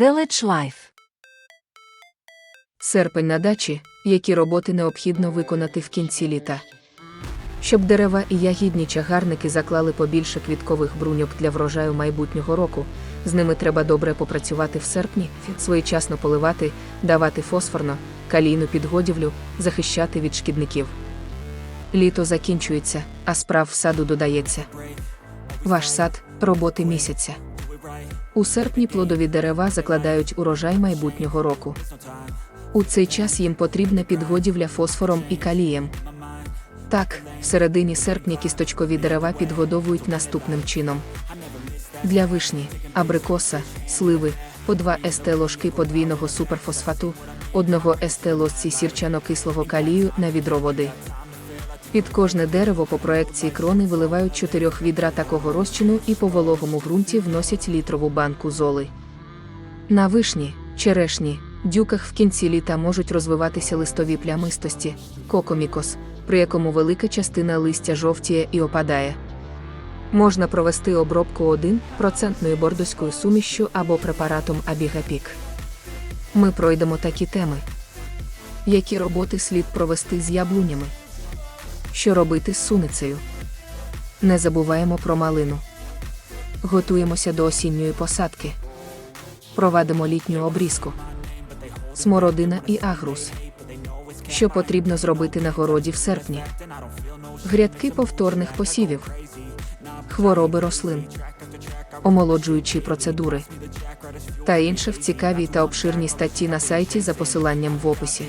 Village Life. Серпень на дачі, які роботи необхідно виконати в кінці літа. Щоб дерева і ягідні чагарники заклали побільше квіткових бруньок для врожаю майбутнього року, з ними треба добре попрацювати в серпні, своєчасно поливати, давати фосфорно, калійну підгодівлю, захищати від шкідників. Літо закінчується, а справ в саду додається. Ваш сад роботи місяця. У серпні плодові дерева закладають урожай майбутнього року. У цей час їм потрібна підгодівля фосфором і калієм. Так, в середині серпня кісточкові дерева підгодовують наступним чином. Для вишні, абрикоса, сливи, по 2 ст ложки подвійного суперфосфату, 1 ст ложці сірчано-кислого калію на відро води. Під кожне дерево по проекції крони виливають 4 відра такого розчину і по вологому ґрунті вносять літрову банку золи. На вишні, черешні, дюках в кінці літа можуть розвиватися листові плямистості, кокомікос, при якому велика частина листя жовтіє і опадає. Можна провести обробку 1% бордоською сумішшю або препаратом Абігапік. Ми пройдемо такі теми. Які роботи слід провести з яблунями? Що робити з суницею? Не забуваємо про малину. Готуємося до осінньої посадки. Провадимо літню обрізку. Смородина і агрус. Що потрібно зробити на городі в серпні? Грядки повторних посівів, хвороби рослин, омолоджуючі процедури та інше в цікавій та обширній статті на сайті за посиланням в описі.